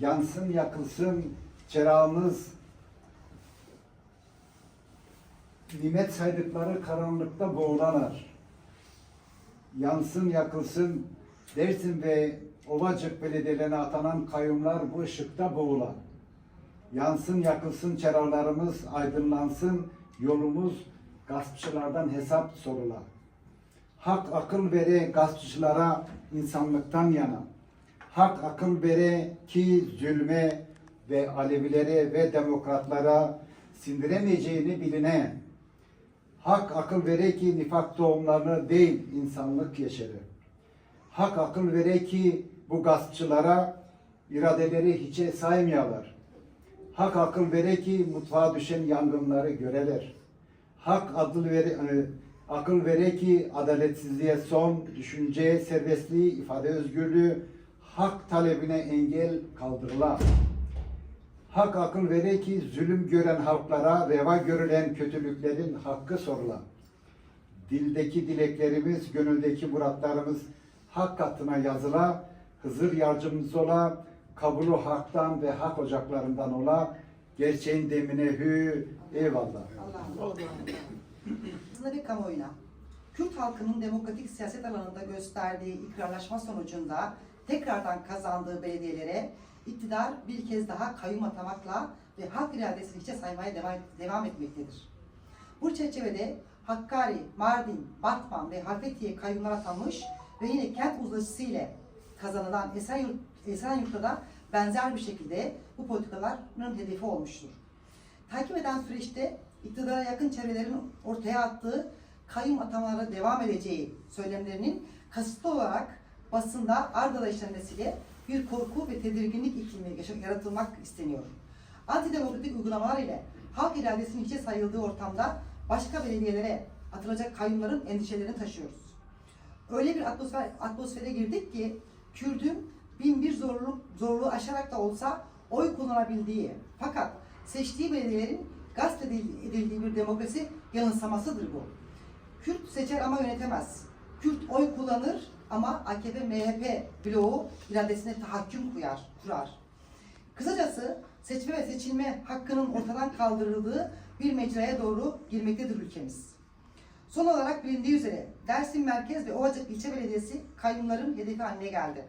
Yansın yakılsın çerağımız nimet saydıkları karanlıkta boğulanlar. Yansın yakılsın Dersim ve Ovacık belediyelerine atanan kayyumlar bu ışıkta boğulan. Yansın yakılsın çerağlarımız aydınlansın yolumuz gaspçılardan hesap sorula. Hak akıl vere gaspçılara insanlıktan yana. Hak akıl vere ki zulme ve Alevilere ve demokratlara sindiremeyeceğini biline. Hak akıl vere ki nifak doğumlarını değil insanlık yeşeri. Hak akıl vere ki bu gaspçılara iradeleri hiçe saymayalar. Hak akıl vere ki mutfağa düşen yangınları göreler. Hak akıl vere, akıl vere ki adaletsizliğe son, düşünce serbestliği, ifade özgürlüğü, hak talebine engel kaldırıla. Hak akıl vere ki zulüm gören halklara reva görülen kötülüklerin hakkı sorula. Dildeki dileklerimiz, gönüldeki muratlarımız hak katına yazıla, Hızır yardımcımız ola, kabulü haktan ve hak ocaklarından ola, gerçeğin demine hü, eyvallah. Allah'ım doğru. Aslında bir kamuoyuna Kürt halkının demokratik siyaset alanında gösterdiği ikrarlaşma sonucunda tekrardan kazandığı belediyelere iktidar bir kez daha kayyum atamakla ve halk iradesini hiçe saymaya devam, devam etmektedir. Bu çerçevede Hakkari, Mardin, Batman ve Halfetiye kayyumlar atanmış ve yine kent uzlaşısı ile kazanılan Esenyurt, Esenyurt'ta da benzer bir şekilde bu politikaların hedefi olmuştur. Takip eden süreçte iktidara yakın çevrelerin ortaya attığı kayyum atamalara devam edeceği söylemlerinin kasıtlı olarak basında ardala işlenmesiyle bir korku ve tedirginlik iklimi yaratılmak isteniyor. Antidemokratik uygulamalar ile halk iradesinin hiçe sayıldığı ortamda başka belediyelere atılacak kayyumların endişelerini taşıyoruz. Öyle bir atmosfer, atmosfere girdik ki Kürdün bin bir zorluk, zorluğu aşarak da olsa oy kullanabildiği fakat seçtiği belediyelerin gasp edil- edildiği bir demokrasi yanılsamasıdır bu. Kürt seçer ama yönetemez. Kürt oy kullanır ama AKP MHP bloğu iradesine tahakküm kuyar, kurar. Kısacası seçme ve seçilme hakkının ortadan kaldırıldığı bir mecraya doğru girmektedir ülkemiz. Son olarak bilindiği üzere Dersim Merkez ve Ovacık İlçe Belediyesi kayyumların hedefi haline geldi.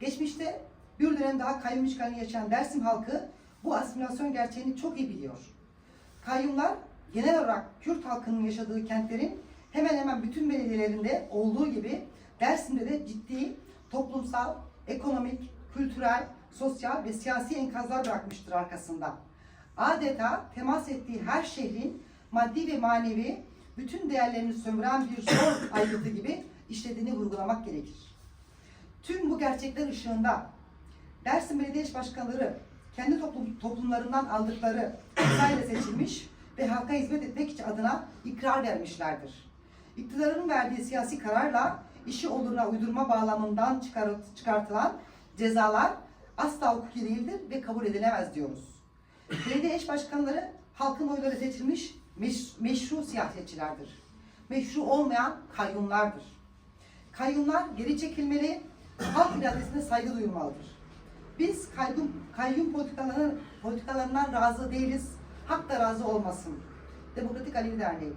Geçmişte bir dönem daha kayyum işgalini yaşayan Dersim halkı bu asimilasyon gerçeğini çok iyi biliyor. Kayyumlar genel olarak Kürt halkının yaşadığı kentlerin hemen hemen bütün belediyelerinde olduğu gibi Dersim'de de ciddi toplumsal, ekonomik, kültürel, sosyal ve siyasi enkazlar bırakmıştır arkasında. Adeta temas ettiği her şehrin maddi ve manevi bütün değerlerini sömüren bir zor aygıtı gibi işlediğini vurgulamak gerekir. Tüm bu gerçekler ışığında Dersim Belediye Başkanları kendi toplum, toplumlarından aldıkları sayıyla seçilmiş ve halka hizmet etmek adına ikrar vermişlerdir. İktidarın verdiği siyasi kararla işi oluruna uydurma bağlamından çıkarıt- çıkartılan cezalar asla hukuki değildir ve kabul edilemez diyoruz. Belediye eş başkanları halkın oyları seçilmiş meş- meşru siyasetçilerdir. Meşru olmayan kayyumlardır. Kayyumlar geri çekilmeli, halk iradesine saygı duyulmalıdır. Biz kayyum, kayyum politikalarının, politikalarından razı değiliz, hak da razı olmasın. Demokratik Alevi Derneği.